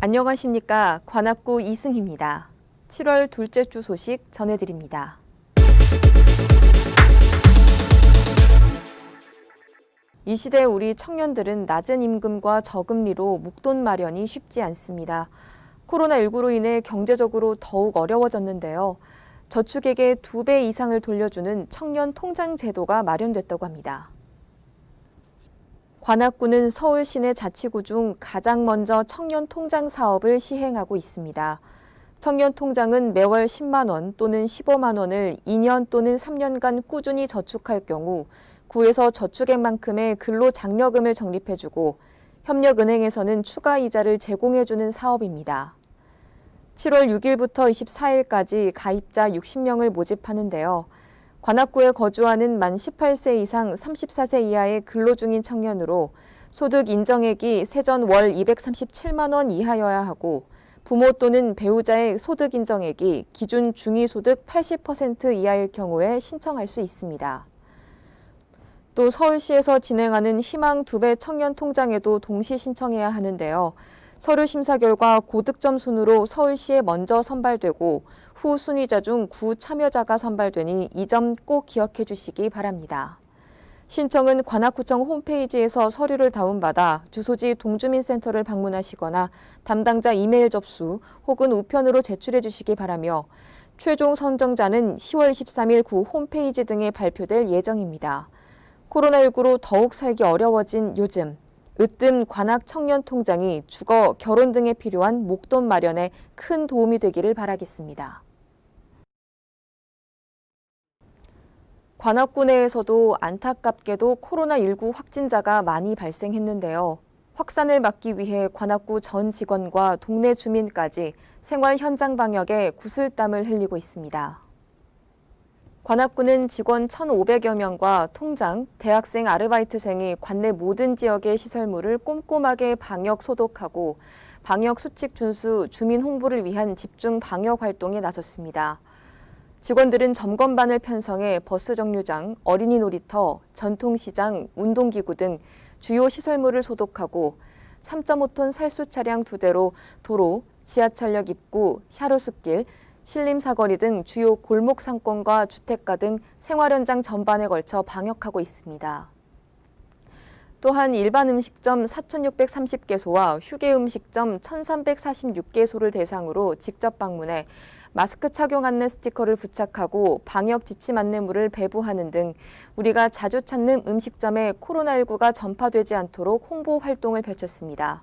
안녕하십니까. 관악구 이승희입니다. 7월 둘째 주 소식 전해드립니다. 이 시대 우리 청년들은 낮은 임금과 저금리로 목돈 마련이 쉽지 않습니다. 코로나19로 인해 경제적으로 더욱 어려워졌는데요. 저축액의 두 배 이상을 돌려주는 청년 통장 제도가 마련됐다고 합니다. 관악구는 서울 시내 자치구 중 가장 먼저 청년 통장 사업을 시행하고 있습니다. 청년 통장은 매월 10만 원 또는 15만 원을 2년 또는 3년간 꾸준히 저축할 경우 구에서 저축액만큼의 근로 장려금을 적립해주고 협력은행에서는 추가 이자를 제공해주는 사업입니다. 7월 6일부터 24일까지 가입자 60명을 모집하는데요. 관악구에 거주하는 만 18세 이상 34세 이하의 근로 중인 청년으로 소득 인정액이 세전 월 237만 원 이하여야 하고 부모 또는 배우자의 소득 인정액이 기준 중위 소득 80% 이하일 경우에 신청할 수 있습니다. 또 서울시에서 진행하는 희망 두 배 청년 통장에도 동시 신청해야 하는데요. 서류 심사 결과 고득점 순으로 서울시에 먼저 선발되고 후 순위자 중 구 참여자가 선발되니 이 점 꼭 기억해 주시기 바랍니다. 신청은 관악구청 홈페이지에서 서류를 다운받아 주소지 동주민센터를 방문하시거나 담당자 이메일 접수 혹은 우편으로 제출해 주시기 바라며 최종 선정자는 10월 23일 구 홈페이지 등에 발표될 예정입니다. 코로나19로 더욱 살기 어려워진 요즘 으뜸 관악 청년 통장이 주거, 결혼 등에 필요한 목돈 마련에 큰 도움이 되기를 바라겠습니다. 관악구 내에서도 안타깝게도 코로나19 확진자가 많이 발생했는데요. 확산을 막기 위해 관악구 전 직원과 동네 주민까지 생활 현장 방역에 구슬땀을 흘리고 있습니다. 관악구는 직원 1,500여 명과 통장, 대학생 아르바이트생이 관내 모든 지역의 시설물을 꼼꼼하게 방역 소독하고 방역 수칙 준수 주민 홍보를 위한 집중 방역 활동에 나섰습니다. 직원들은 점검반을 편성해 버스 정류장, 어린이 놀이터, 전통시장, 운동기구 등 주요 시설물을 소독하고 3.5톤 살수 차량 두 대로 도로, 지하철역 입구, 샤로숲길, 신림 사거리 등 주요 골목 상권과 주택가 등 생활 현장 전반에 걸쳐 방역하고 있습니다. 또한 일반 음식점 4,630개소와 휴게 음식점 1,346개소를 대상으로 직접 방문해 마스크 착용 안내 스티커를 부착하고 방역 지침 안내물을 배부하는 등 우리가 자주 찾는 음식점에 코로나19가 전파되지 않도록 홍보 활동을 펼쳤습니다.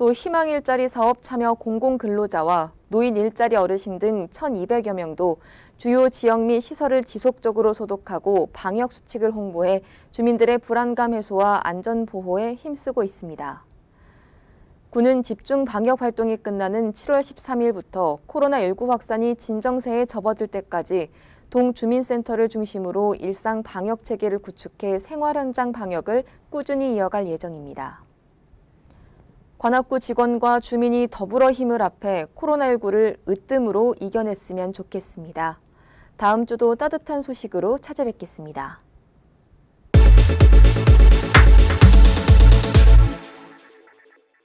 또 희망 일자리 사업 참여 공공 근로자와 노인 일자리 어르신 등 1,200여 명도 주요 지역 및 시설을 지속적으로 소독하고 방역 수칙을 홍보해 주민들의 불안감 해소와 안전 보호에 힘쓰고 있습니다. 군은 집중 방역 활동이 끝나는 7월 13일부터 코로나19 확산이 진정세에 접어들 때까지 동주민센터를 중심으로 일상 방역 체계를 구축해 생활 현장 방역을 꾸준히 이어갈 예정입니다. 관악구 직원과 주민이 더불어 힘을 합해 코로나19를 으뜸으로 이겨냈으면 좋겠습니다. 다음 주도 따뜻한 소식으로 찾아뵙겠습니다.